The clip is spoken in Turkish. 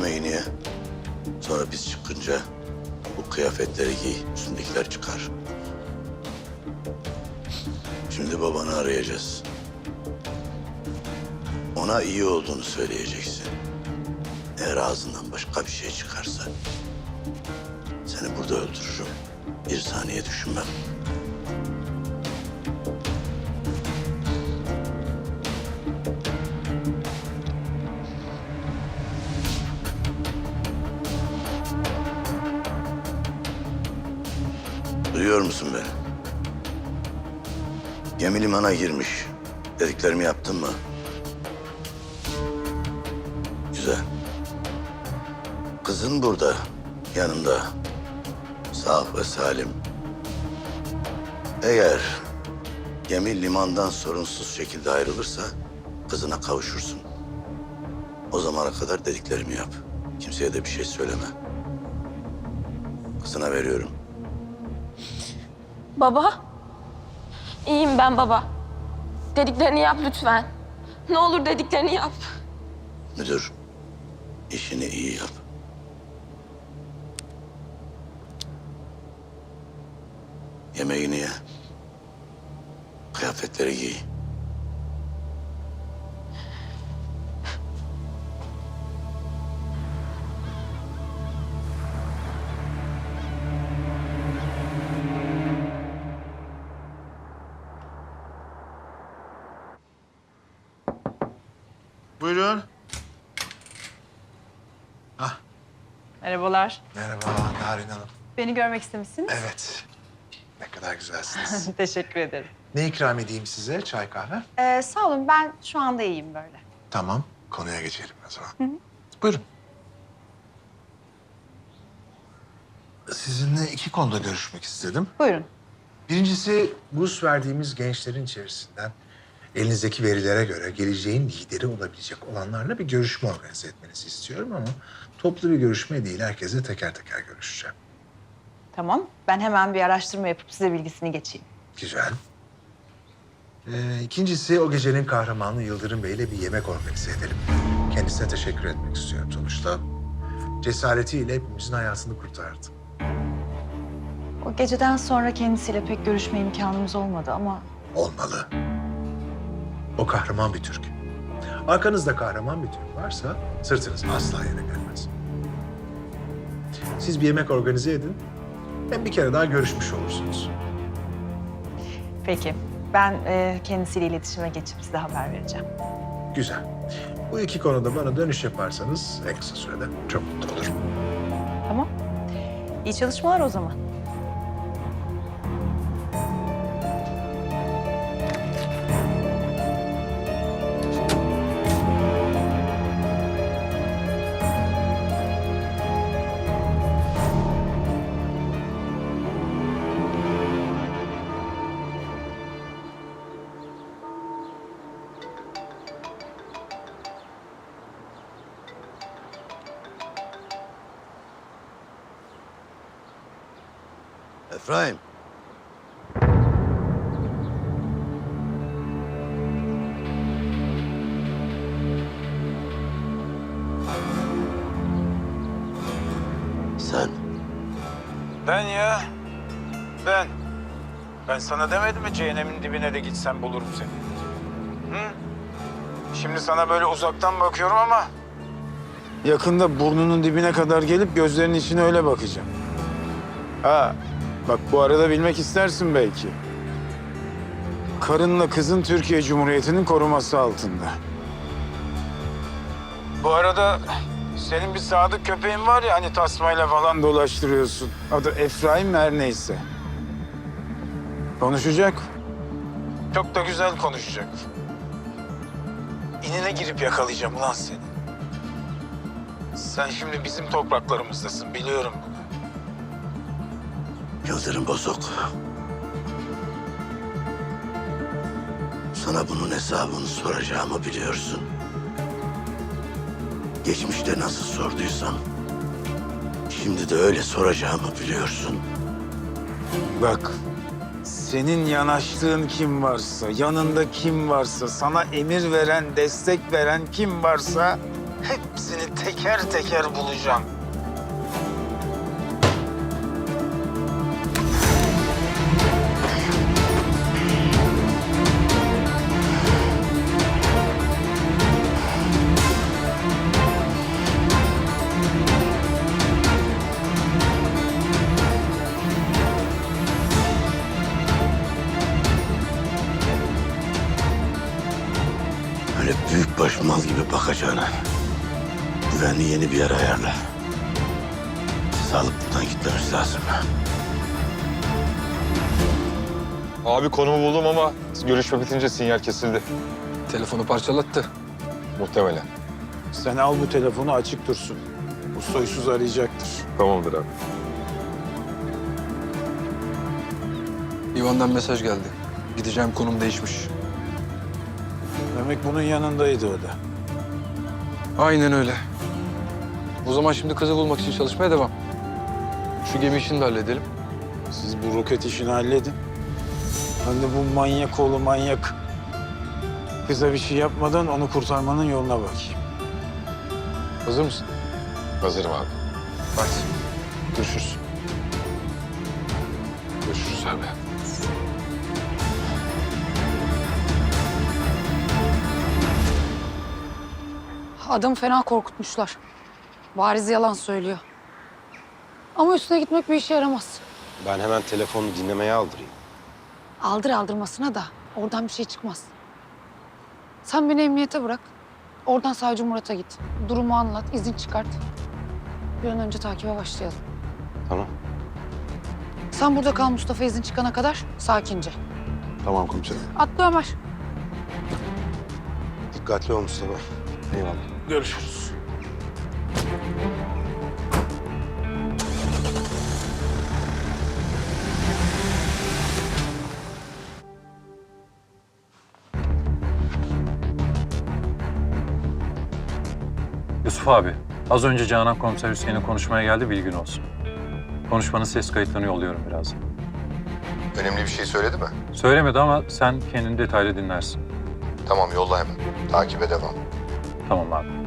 yemeğini ye. Sonra biz çıkınca bu kıyafetleri giy, üstündekiler çıkar. Şimdi babanı arayacağız. Ona iyi olduğunu söyleyeceksin. Eğer ağzından başka bir şey çıkarsa seni burada öldürürüm. Bir saniye düşünmem. Duyuyor musun beni? Gemi limana girmiş. Dediklerimi yaptın mı? Güzel. Kızın burada, yanında. Sağ ve salim. Eğer gemi limandan sorunsuz şekilde ayrılırsa kızına kavuşursun. O zamana kadar dediklerimi yap. Kimseye de bir şey söyleme. Kızına veriyorum. Baba. İyiyim ben baba. Dediklerini yap lütfen. Ne olur dediklerini yap. Müdür, işini iyi yap. Yemeğini ye. Kıyafetleri giy. Buyurun. Merhabalar. Merhaba Narin Hanım. Beni görmek istemişsiniz. Evet. Ne kadar güzelsiniz. Teşekkür ederim. ne ikram edeyim size? Çay kahve? Ee, sağ olun ben şu anda iyiyim böyle. Tamam. Konuya geçelim o zaman. Buyurun. Sizinle iki konuda görüşmek istedim. Buyurun. Birincisi burs verdiğimiz gençlerin içerisinden elinizdeki verilere göre geleceğin lideri olabilecek olanlarla bir görüşme organize etmenizi istiyorum ama toplu bir görüşme değil. Herkese teker teker görüşeceğim. Tamam. Ben hemen bir araştırma yapıp size bilgisini geçeyim. Güzel. Ee, ikincisi o gecenin kahramanı Yıldırım Bey'le bir yemek organize edelim. Kendisine teşekkür etmek istiyorum sonuçta. Cesaretiyle hepimizin hayatını kurtardı. O geceden sonra kendisiyle pek görüşme imkanımız olmadı ama Olmalı. O kahraman bir Türk. Arkanızda kahraman bir Türk varsa sırtınız asla yere gelmez. Siz bir yemek organize edin. Hem bir kere daha görüşmüş olursunuz. peki. Ben e, kendisiyle iletişime geçip size haber vereceğim. Güzel. Bu iki konuda bana dönüş yaparsanız en kısa sürede çok mutlu olurum. Tamam. İyi çalışmalar o zaman. Efraim. Sen Ben ya. Ben. Ben sana demedim mi cehennemin dibine de gitsen bulurum seni. Hı? Şimdi sana böyle uzaktan bakıyorum ama... Yakında burnunun dibine kadar gelip gözlerinin içine öyle bakacağım. Ha, bak bu arada bilmek istersin belki. Karınla kızın Türkiye Cumhuriyeti'nin koruması altında. Bu arada senin bir sadık köpeğin var ya hani tasmayla falan dolaştırıyorsun. Adı Efraim her neyse. Konuşacak. Çok da güzel konuşacak. İnine girip yakalayacağım ulan seni. Sen şimdi bizim topraklarımızdasın biliyorum. Yıldırım Bozok. Sana bunun hesabını soracağımı biliyorsun. Geçmişte nasıl sorduysam... ...şimdi de öyle soracağımı biliyorsun. Bak senin yanaştığın kim varsa, yanında kim varsa, sana emir veren, destek veren kim varsa Hepsini teker teker bulacağım. Mal gibi bakacağına güvenli yeni bir yer ayarla. Siz alıp buradan gitmemiz lazım. Abi konumu buldum ama görüşme bitince sinyal kesildi. Telefonu parçalattı. Muhtemelen. Sen al bu telefonu açık dursun. Bu soysuz arayacaktır. Tamamdır abi. İvan'dan mesaj geldi. Gideceğim konum değişmiş. Demek bunun yanındaydı o da. Aynen öyle. O zaman şimdi kızı bulmak için çalışmaya devam. Şu gemi işini de halledelim. Siz bu roket işini halledin. Ben de bu manyak oğlu manyak kıza bir şey yapmadan onu kurtarmanın yoluna bakayım. Hazır mısın? Hazırım abi. Hadi. Görüşürüz. Görüşürüz abi. Adamı fena korkutmuşlar. Bariz yalan söylüyor. Ama üstüne gitmek bir işe yaramaz. Ben hemen telefonu dinlemeye aldırayım. Aldır aldırmasına da oradan bir şey çıkmaz. Sen beni emniyete bırak. Oradan savcı Murat'a git. Durumu anlat, izin çıkart. Bir an önce takibe başlayalım. Tamam. Sen burada kal Mustafa izin çıkana kadar sakince. Tamam komiserim. Atla Ömer. Dikkatli ol Mustafa. Eyvallah. Görüşürüz. Yusuf abi, az önce Canan Komiser Hüseyin'e konuşmaya geldi, bilgin olsun. Konuşmanın ses kayıtlarını yolluyorum birazdan. Önemli bir şey söyledi mi? Söylemedi ama sen kendini detaylı dinlersin. Tamam yolla hemen. Takibe devam. Tamam abi.